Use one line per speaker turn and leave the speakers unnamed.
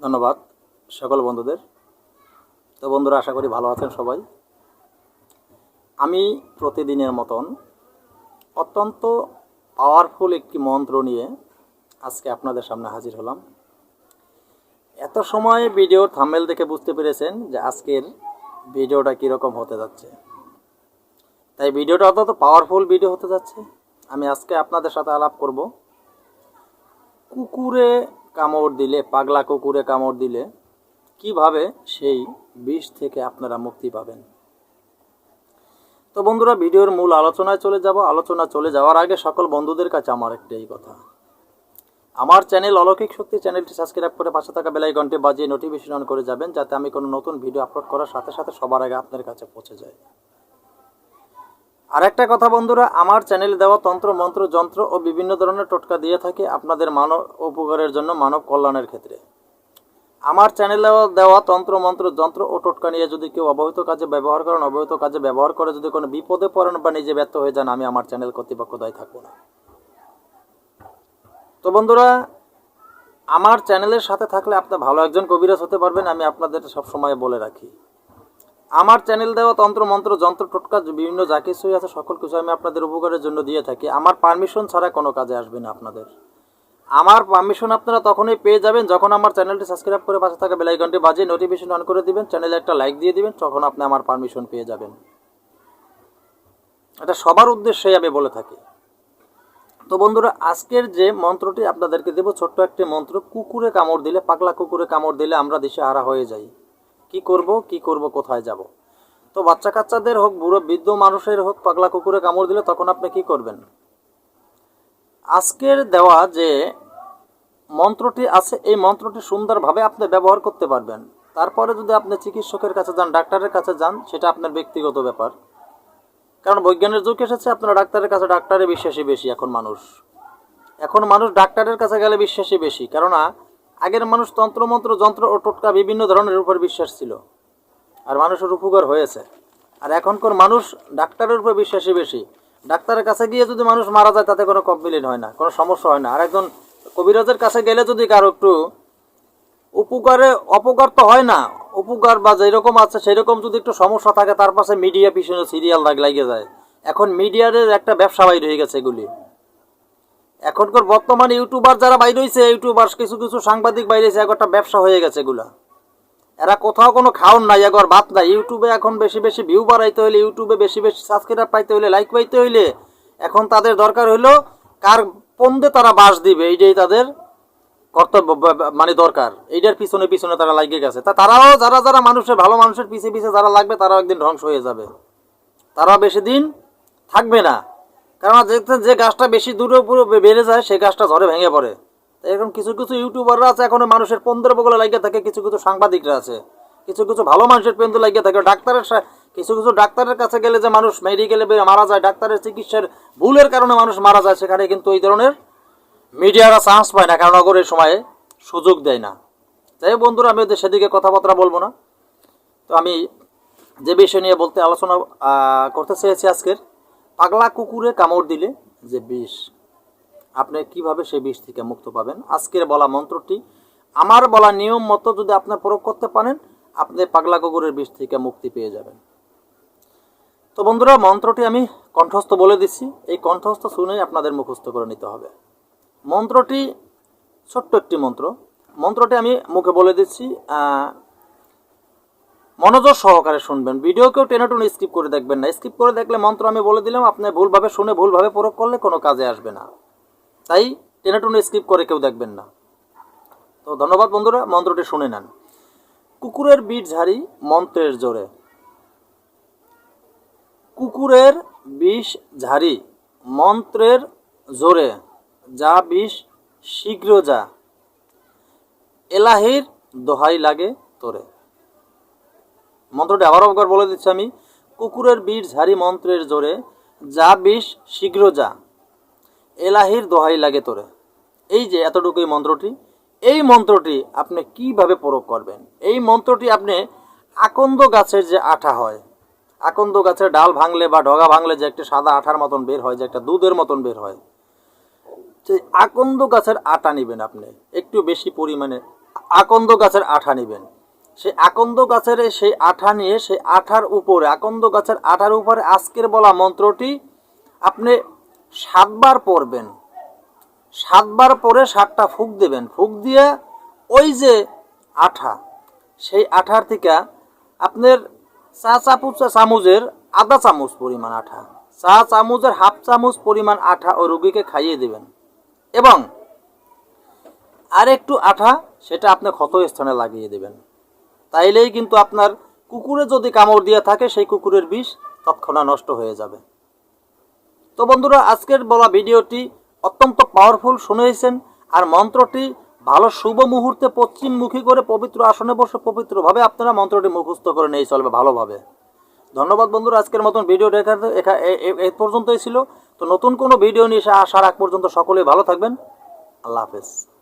ধন্যবাদ সকল বন্ধুদের। তো বন্ধুরা, আশা করি ভালো আছেন সবাই। আমি প্রতিদিনের মতন অত্যন্ত পাওয়ারফুল একটি মন্ত্র নিয়ে আজকে আপনাদের সামনে হাজির হলাম। এত সময় ভিডিওর থাম্বেল দেখে বুঝতে পেরেছেন যে আজকের ভিডিওটা কীরকম হতে যাচ্ছে। তাই ভিডিওটা অত্যন্ত পাওয়ারফুল ভিডিও হতে যাচ্ছে। আমি আজকে আপনাদের সাথে আলাপ করব। কুকুরে কামড় দিলে, পাগলা কুকুরে কামড় দিলে, কীভাবে সেই বিষ থেকে আপনারা মুক্তি পাবেন? তো বন্ধুরা, ভিডিওর মূল আলোচনায় চলে যাব। আলোচনা চলে যাওয়ার আগে সকল বন্ধুদের কাছে আমার একটাই কথা। আমার চ্যানেল অলৌকিক শক্তি চ্যানেলটি সাবস্ক্রাইব করে পাশে থাকা বেলাই ঘন্টে বাজিয়ে নোটিফিকেশন অন করে যাবেন, যাতে আমি কোনো নতুন ভিডিও আপলোড করার সাথে সাথে সবার আগে আপনার কাছে পৌঁছে যায়। আর একটা কথা বন্ধুরা, আমার চ্যানেলে দেওয়া তন্ত্র, মন্ত্র, যন্ত্র ও বিভিন্ন ধরনের টোটকা দিয়ে থাকে আপনাদের মানব উপকারের জন্য মানব কল্যাণের ক্ষেত্রে। আমার চ্যানেলে দেওয়া তন্ত্র, মন্ত্র, যন্ত্র ও টোটকা নিয়ে যদি কেউ অবহিত কাজে ব্যবহার করেন, অবহিত কাজে ব্যবহার করে যদি কোনো বিপদে পড়েন বা নিজে ব্যর্থ হয়ে যান, আমি আমার চ্যানেল কর্তৃপক্ষ দায়ী থাকব না। তো বন্ধুরা, আমার চ্যানেলের সাথে থাকলে আপনি ভালো একজন কবিরাজ হতে পারবেন, আমি আপনাদের সবসময় বলে রাখি। আমার চ্যানেল দেওয়া তন্ত্র, মন্ত্র, যন্ত্র, টোটকা, বিভিন্ন যা কিছুই আছে, সকল কিছু আমি আপনাদের উপকারের জন্য দিয়ে থাকি। আমার পারমিশন ছাড়া কোনো কাজে আসবে না আপনাদের। আমার পারমিশন আপনারা তখনই পেয়ে যাবেন যখন আমার চ্যানেলটি সাবস্ক্রাইব করে পাশে থাকা বেলাইকনটি বাজিয়ে নোটিফিকেশন অন করে দিবেন। চ্যানেলে একটা লাইক দিয়ে দিবেন, তখন আপনি আমার পারমিশন পেয়ে যাবেন। এটা সবার উদ্দেশ্যে আমি বলে থাকি। তো বন্ধুরা, আজকের যে মন্ত্রটি আপনাদেরকে দেব, ছোট্ট একটি মন্ত্র, কুকুরে কামড় দিলে, পাগলা কুকুরে কামড় দিলে আমরা দিশে হারা হয়ে যাই। কি করব কি করব, কোথায় যাব? তো বাচ্চা কাচ্চাদের হোক, বুড়ো, বৃদ্ধ মানুষের হোক, পাগলা কুকুরে কামড় দিলে তখন আপনি কি করবেন? আজকের দেওয়া যে মন্ত্রটি আছে, এই মন্ত্রটি সুন্দরভাবে আপনি ব্যবহার করতে পারবেন। তারপরে যদি আপনি চিকিৎসকের কাছে যান, ডাক্তারের কাছে যান, সেটা আপনার ব্যক্তিগত ব্যাপার। কারণ বৈজ্ঞানিক যুগ এসেছে, আপনারা ডাক্তারের কাছে, ডাক্তারে বিশ্বাসী বেশি এখন মানুষ। এখন মানুষ ডাক্তারের কাছে গেলে বিশ্বাসী বেশি। কেননা আগের মানুষ তন্ত্রমন্ত্র যন্ত্র ও টোটকা বিভিন্ন ধরনের উপর বিশ্বাস ছিল। আর মানুষের উপকার হয়েছে। আর এখনকার মানুষ ডাক্তারের উপর বিশ্বাসী বেশি। ডাক্তারের কাছে গিয়ে যদি মানুষ মারা যায়, তাতে কোনো কমপ্লেন হয় না, কোনো সমস্যা হয় না। আর একজন কবিরাজের কাছে গেলে যদি কারও একটু উপকারে, অপকার তো হয় না, উপকার বা যেরকম আছে, সেরকম যদি একটু সমস্যা থাকে, তার পাশে মিডিয়া পিছনে সিরিয়াল লাগ, লাগিয়ে যায়। এখন মিডিয়ার একটা ব্যবসা বাইর হয়ে গেছে এগুলি। এখনকার বর্তমানে ইউটিউবার যারা বাইরে হয়েছে ইউটিউবার কিছু কিছু সাংবাদিক বাইরে হয়েছে একটা ব্যবসা হয়ে গেছে এগুলা। এরা কোথাও কোনো খাওন নাই একবার ভাত নাই। ইউটিউবে এখন বেশি বেশি ভিউ বাড়াইতে হইলে, ইউটিউবে বেশি বেশি সাবস্ক্রাইব পাইতে হইলে লাইক পাইতে হইলে, এখন তাদের দরকার হইল কার পন্দে তারা বাস দিবে, এইটাই তাদের কর্তব্য মানে দরকার। এইটার পিছনে পিছনে তারা লাগিয়ে গেছে। তা তারাও যারা যারা মানুষের, ভালো মানুষের পিছে পিছে যারা লাগবে, তারাও একদিন ধ্বংস হয়ে যাবে। তারা বেশি দিন থাকবে না। কারণ দেখতে যে গাছটা বেশি দূরে পুরো বে- বেড়ে যায়, সেই গাছটা ঝড়ে ভেঙে পড়ে। এখন কিছু কিছু ইউটিউবাররা আছে, এখনও মানুষের পন্দ্র বগলে লাগিয়ে থাকে, কিছু কিছু সাংবাদিকরা আছে। কিছু কিছু ভালো মানুষের পেন্দ লাগিয়ে থাকে, ডাক্তারের কিছু কিছু ডাক্তারের কাছে গেলে যে মানুষ মেডিকেলে মারা যায়, ডাক্তারের চিকিৎসার ভুলের কারণে মানুষ মারা যায়, সেখানে কিন্তু এই ধরনের মিডিয়ারা চান্স পায় না, কারণ নগরের সময়ে সুযোগ দেয় না। যাই বন্ধুরা, আমি ওদের সেদিকে কথাবার্তা বলব না। তো আমি যে বিষয় নিয়ে বলতে আলোচনা করতে চেয়েছি আজকের পাগলা কুকুরে কামড় দিলে যে বিষ, আপনি কীভাবে সেই বিষ থেকে মুক্ত পাবেন? আজকের বলা মন্ত্রটি, আমার বলা নিয়ম মতো যদি আপনি প্রয়োগ করতে পারেন, আপনি পাগলা কুকুরের বিষ থেকে মুক্তি পেয়ে যাবেন। তো বন্ধুরা, মন্ত্রটি আমি কণ্ঠস্থ বলে দিচ্ছি। এই কণ্ঠস্থ শুনেই আপনাদের মুখস্থ করে নিতে হবে। মন্ত্রটি ছোট্ট একটি মন্ত্র। মন্ত্রটি আমি মুখে বলে দিচ্ছি মনোযোগ সহকারে শুনবেন। ভিডিও কেউ টেনে টুনে স্কিপ করে দেখবেন না। স্কিপ করে দেখলে মন্ত্র আমি বলে দিলাম, আপনি ভুলভাবে শুনে ভুলভাবে প্রয়োগ করলে কোনো কাজে আসবে না। তাই টেনে টুনে স্কিপ করে কেউ দেখবেন না। তো ধন্যবাদ বন্ধুরা, মন্ত্রটি শুনে নেন। কুকুরের বিট ঝাড়ি মন্ত্রের জোরে। কুকুরের বিষ ঝাড়ি মন্ত্রের জোরে। যা বিষ শীঘ্র যা। এলাহির দোহাই লাগে তোরে। মন্ত্রটি আবারও একবার বলে দিচ্ছি আমি, কুকুরের বিষ ঝাড়ি মন্ত্রের জোরে, যা বিষ শীঘ্র যা। এলাহির দোহাই লাগে তোরে। এই যে এতটুকুই মন্ত্রটি, এই মন্ত্রটি আপনি কীভাবে প্রয়োগ করবেন? এই মন্ত্রটি আপনি আকন্দ গাছের যে আঠা হয়, আকন্দ গাছের ডাল ভাঙলে বা ডগা ভাঙলে যে একটা সাদা আঠার মতন বের হয়, যে একটা দুধের মতন বের হয়, সেই আকন্দ গাছের আটা নেবেন আপনি, একটু বেশি পরিমাণে আকন্দ গাছের আঠা নেবেন। সেই আকন্দ গাছের সেই আঠা নিয়ে সেই আঠার উপরে, আকন্দ গাছের আঠার উপরে আজকের বলা মন্ত্রটি, আপনি সাতবার পড়বেন। সাতবার পরে সাতটা ফুক দেবেন। ফুক দিয়ে ওই যে আঠা, সেই আঠার থেকে আপনার চা চাপু চামচের আধা চামচ পরিমাণ আঠা, চা চামচের হাফ চামচ পরিমাণ আঠা ওই রুগীকে খাইয়ে দেবেন। এবং আর একটু আঠা, সেটা আপনি ক্ষত স্থানে লাগিয়ে দেবেন। তাইলেই কিন্তু আপনার কুকুরে যদি কামড় দিয়ে থাকে, সেই কুকুরের বিষ তৎক্ষণাৎ নষ্ট হয়ে যাবে। তো বন্ধুরা, আজকের বলা ভিডিওটি অত্যন্ত পাওয়ারফুল শুনেছেন, আর মন্ত্রটি ভালো শুভ মুহূর্তে পশ্চিমমুখী করে পবিত্র আসনে বসে পবিত্রভাবে আপনারা মন্ত্রটি মুখস্থ করে নিয়ে চলবে ভালোভাবে। ধন্যবাদ বন্ধুরা, আজকের মতন ভিডিও এখা- এ- পর্যন্তই ছিল। তো নতুন কোনো ভিডিও নিয়ে এসে আসার আগ পর্যন্ত সকলেই ভালো থাকবেন। আল্লাহ হাফেজ।